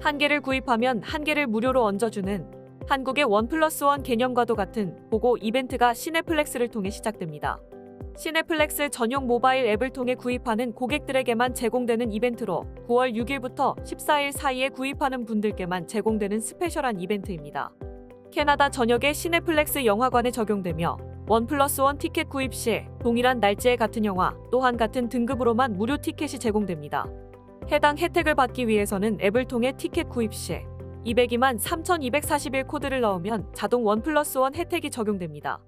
한 개를 구입하면 한 개를 무료로 얹어주는 한국의 원 플러스 원 개념과도 같은 보고 이벤트가 시네플렉스를 통해 시작됩니다. 시네플렉스 전용 모바일 앱을 통해 구입하는 고객들에게만 제공되는 이벤트로 9월 6일부터 14일 사이에 구입하는 분들께만 제공되는 스페셜한 이벤트입니다. 캐나다 전역의 시네플렉스 영화관에 적용되며 원 플러스 원 티켓 구입 시 동일한 날짜에 같은 영화 또한 같은 등급으로만 무료 티켓이 제공됩니다. 해당 혜택을 받기 위해서는 앱을 통해 티켓 구입 시 202만 3241 코드를 넣으면 자동 원 플러스 원 혜택이 적용됩니다.